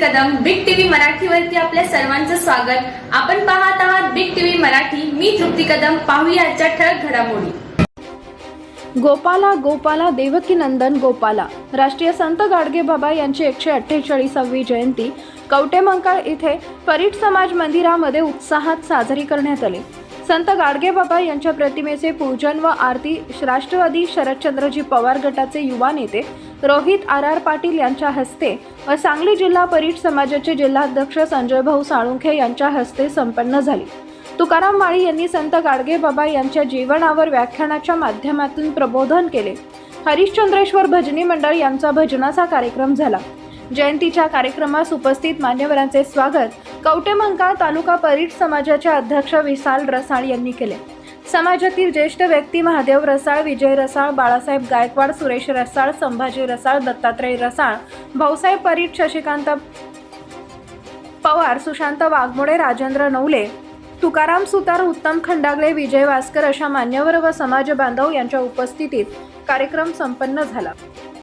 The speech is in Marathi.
मराठीवरती आपल्या सर्वांचं स्वागत. आपण पाहत आहात बिग टीव्ही मराठी. मी तृप्ती कदम. पाहूया आजच्या ठळक घडामोडी. गोपाला गोपाला देवकी नंदन गोपाला. राष्ट्रीय संत गाडगे बाबा यांची एकशे अठ्ठेचाळीसावी जयंती कवटेमंकाळ इथे परीट समाज मंदिरामध्ये उत्साहात साजरी करण्यात आली. संत गाडगे बाबा यांच्या प्रतिमेचे पूजन व आरती राष्ट्रवादी शरदचंद्रजी पवार गटाचे युवा नेते रोहित आर आर पाटील यांच्या हस्ते व सांगली जिल्हा परीट समाजाचे जिल्हाध्यक्ष संजय भाऊ साळुंखे यांच्या हस्ते संपन्न झाली. तुकाराम माळी यांनी संत गाडगेबाबा यांच्या जीवनावर व्याख्यानाच्या माध्यमातून प्रबोधन केले. हरिश्चंद्रेश्वर भजनी मंडळ यांचा भजनाचा कार्यक्रम झाला. जयंतीच्या कार्यक्रमास उपस्थित मान्यवरांचे स्वागत कवटेमंका तालुका परीट समाजाचे अध्यक्ष विशाल रसाळ यांनी केले. समाजातील ज्येष्ठ व्यक्ती महादेव रसाळ विजय रसाळ बाळासाहेब गायकवाड सुरेश रसाळ संभाजी रसाळ दत्तात्रय रसाळ भाऊसाहेब परीट शशिकांत पवार सुशांत वाघमोडे राजेंद्र नवले तुकाराम सुतार उत्तम खंडागळे विजय वास्कर अशा मान्यवर व समाज बांधव यांच्या उपस्थितीत कार्यक्रम संपन्न झाला.